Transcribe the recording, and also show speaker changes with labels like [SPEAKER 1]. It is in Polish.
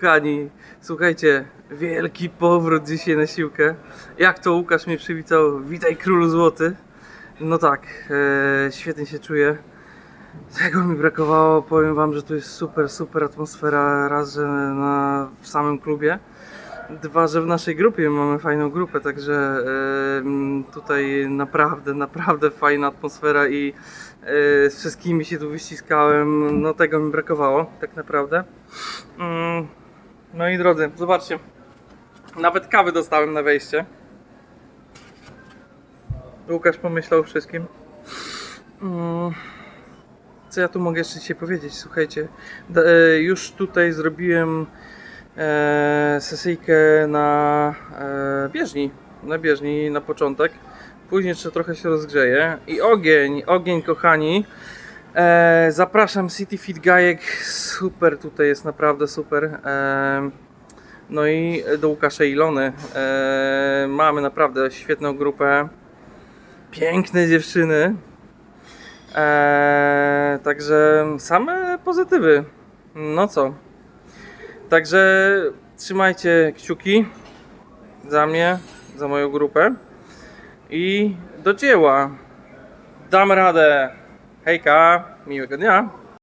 [SPEAKER 1] Kochani, słuchajcie, wielki powrót dzisiaj na siłkę. Jak to Łukasz mnie przywitał? Witaj królu złoty. No tak, e, świetnie się czuję. Tego mi brakowało. Powiem wam, że tu jest super, super atmosfera. Raz, że na, w samym klubie. Dwa, że w naszej grupie mamy fajną grupę, także e, tutaj naprawdę, naprawdę fajna atmosfera i e, z wszystkimi się tu wyściskałem. No tego mi brakowało, tak naprawdę. Mm, No i drodzy, zobaczcie. Nawet kawy dostałem na wejście. Łukasz pomyślał wszystkim. Mm, Co ja tu mogę jeszcze dzisiaj powiedzieć? Słuchajcie, e, już tutaj zrobiłem e, sesyjkę na e, bieżni. Na bieżni na początek. Później jeszcze trochę się rozgrzeje. I ogień, ogień kochani. E, zapraszam City Fit Gajek. Super tutaj jest, naprawdę super. E, no i do Łukasza Ilony. E, mamy naprawdę świetną grupę. Piękne dziewczyny. E, także same pozytywy. No co? Także trzymajcie kciuki za mnie, za moją grupę. I do dzieła. Dam radę. Hejka, miłego dnia.